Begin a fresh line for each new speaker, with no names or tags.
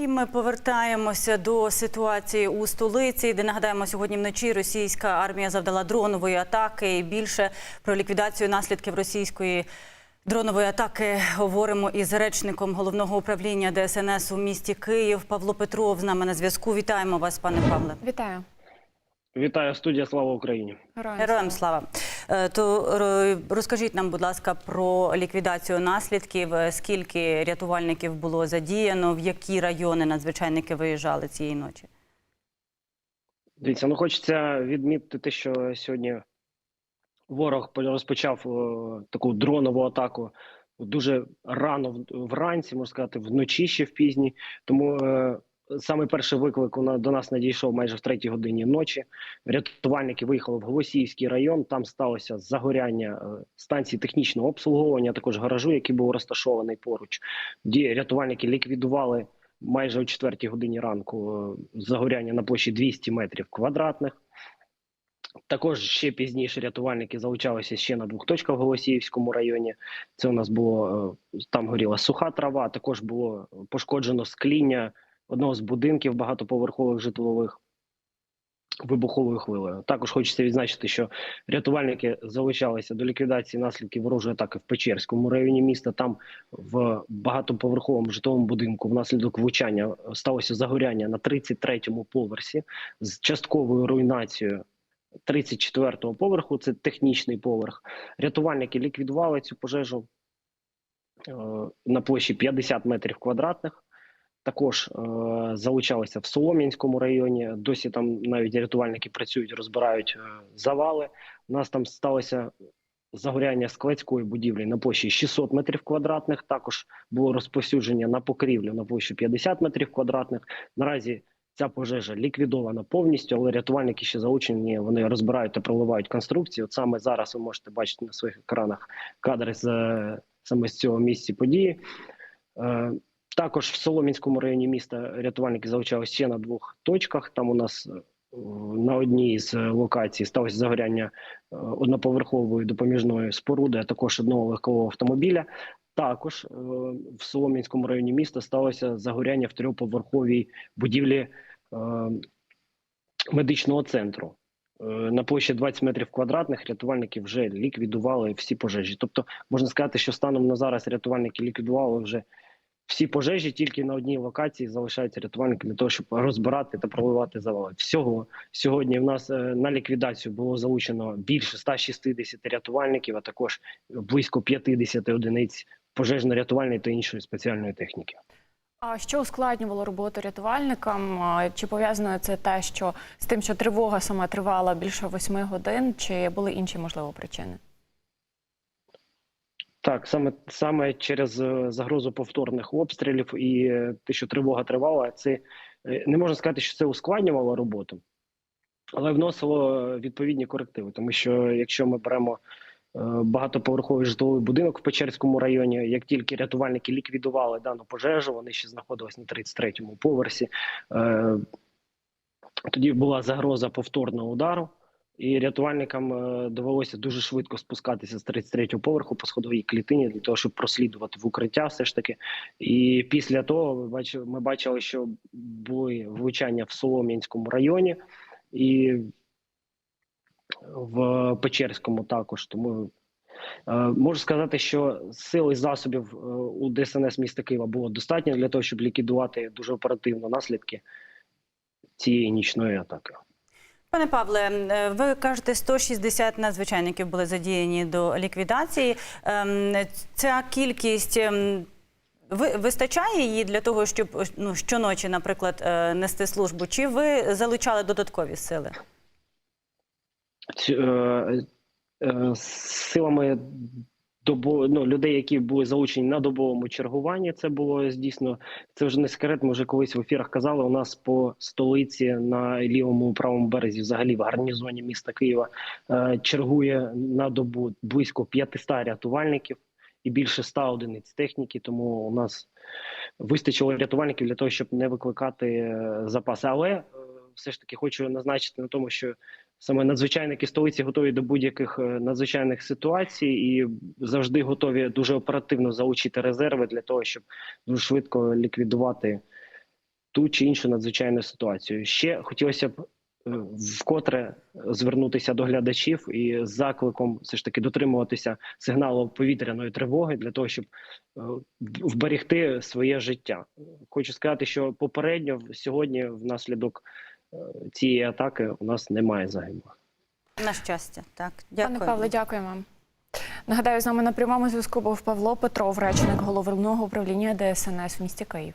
І ми повертаємося до ситуації у столиці, де нагадаємо, сьогодні вночі російська армія завдала дронової атаки. І більше про ліквідацію наслідків російської дронової атаки говоримо із речником головного управління ДСНС у місті Київ Павло Петров. З нами на зв'язку. Вітаємо вас, пане Павле.
Вітаю.
Вітаю студія Слава Україні.
Героям,
Героям слава. Е, То розкажіть нам, будь ласка, про ліквідацію наслідків. Е, Скільки рятувальників було задіяно, в які райони надзвичайники виїжджали цієї ночі?
Дивіться, ну хочеться відмітити те, що сьогодні ворог розпочав е, таку дронову атаку дуже рано вранці, можна сказати, вночі ще в пізній. Тому е, саме перший виклик до нас надійшов майже в третій годині ночі. Рятувальники виїхали в Голосіївський район. Там сталося загоряння е, станції технічного обслуговування, також гаражу, який був розташований поруч. Рятувальники ліквідували майже о четвертій годині ранку е, загоряння на площі 200 метрів квадратних. Також ще пізніше рятувальники залучалися ще на двох точках в Голосіївському районі. Це у нас було е, там горіла суха трава. Також було пошкоджено скління одного з будинків багатоповерхових житлових вибуховою хвилею. Також хочеться відзначити, що рятувальники залучалися до ліквідації наслідків ворожої атаки в Печерському районі міста. Там в багатоповерховому житловому будинку внаслідок влучання сталося загоряння на 33-му поверсі з частковою руйнацією 34-го поверху. Це технічний поверх. Рятувальники ліквідували цю пожежу е, на площі 50 метрів квадратних. Також е, залучалися в Солом'янському районі. Досі там навіть рятувальники працюють, розбирають е, завали. У нас там сталося загоряння складської будівлі на площі 600 метрів квадратних. Також було розповсюдження на покрівлю на площі 50 метрів квадратних. Наразі ця пожежа ліквідована повністю, але рятувальники ще залучені. Вони розбирають та проливають конструкції. От саме зараз ви можете бачити на своїх екранах кадри з е, саме з цього місця події. Е, також в Солом'янському районі міста рятувальники залучалися ще на двох точках. Там у нас е, на одній з локацій сталося загоряння е, одноповерхової допоміжної споруди, а також одного легкового автомобіля. Також е, в Солом'янському районі міста сталося загоряння в трьохповерховій будівлі е, медичного центру. Е, На площі 20 метрів квадратних рятувальники вже ліквідували всі пожежі. Тобто можна сказати, що станом на зараз рятувальники ліквідували вже всі пожежі, тільки на одній локації залишаються рятувальники для того, щоб розбирати та проливати завали. Всього сьогодні в нас е, на ліквідацію було залучено більше 160 рятувальників, а також близько 50 одиниць пожежно-рятувальної та іншої спеціальної техніки.
А що ускладнювало роботу рятувальникам? Чи пов'язано це те, що з тим, що тривога сама тривала більше восьми годин, чи були інші можливо причини?
Так, саме саме через е, загрозу повторних обстрілів і е, те, що тривога тривала, це е, не можна сказати, що це ускладнювало роботу, але вносило відповідні корективи. Тому що якщо ми беремо багатоповерховий житловий будинок в Печерському районі, як тільки рятувальники ліквідували дану пожежу, вони ще знаходились на 33-му поверсі. Тоді була загроза повторного удару. І рятувальникам е, довелося дуже швидко спускатися з 33-го поверху по сходовій клітині для того, щоб прослідувати в укриття, все ж таки. І після того ми бачили, ми бачили, що були влучання в Солом'янському районі і в Печерському також. Тому е, можу сказати, що сил і засобів е, у ДСНС міста Києва було достатньо для того, щоб ліквідувати дуже оперативно наслідки цієї нічної атаки.
Пане Павле, е, ви кажете, 160 надзвичайників були задіяні до ліквідації. Ем, Ця кількість ем, вистачає її для того, щоб ну, щоночі, наприклад, е, нести службу? Чи ви залучали додаткові сили?
Е, силами добо, ну, людей, які були залучені на добовому чергуванні. Це було здійсно. Це вже не секрет. Ми вже колись в ефірах казали. У нас по столиці на лівому правому березі, взагалі в гарнізоні міста Києва, е, чергує на добу близько 500 рятувальників і більше 100 одиниць техніки. Тому у нас вистачило рятувальників для того, щоб не викликати е, запаси. Але е, все ж таки хочу назначити на тому, що саме надзвичайники столиці готові до будь-яких е, надзвичайних ситуацій і завжди готові дуже оперативно залучити резерви для того, щоб дуже швидко ліквідувати ту чи іншу надзвичайну ситуацію. Ще хотілося б е, вкотре звернутися до глядачів і з закликом все ж таки дотримуватися сигналу повітряної тривоги для того, щоб е, вберегти своє життя. Хочу сказати, що попередньо сьогодні, внаслідок цієї атаки, у нас немає загиблих.
На щастя, так.
Пане
Павло,
Павле, дякую вам. Нагадаю, з нами на прямому зв'язку був Павло Петров, речник головного управління ДСНС в місті Київ.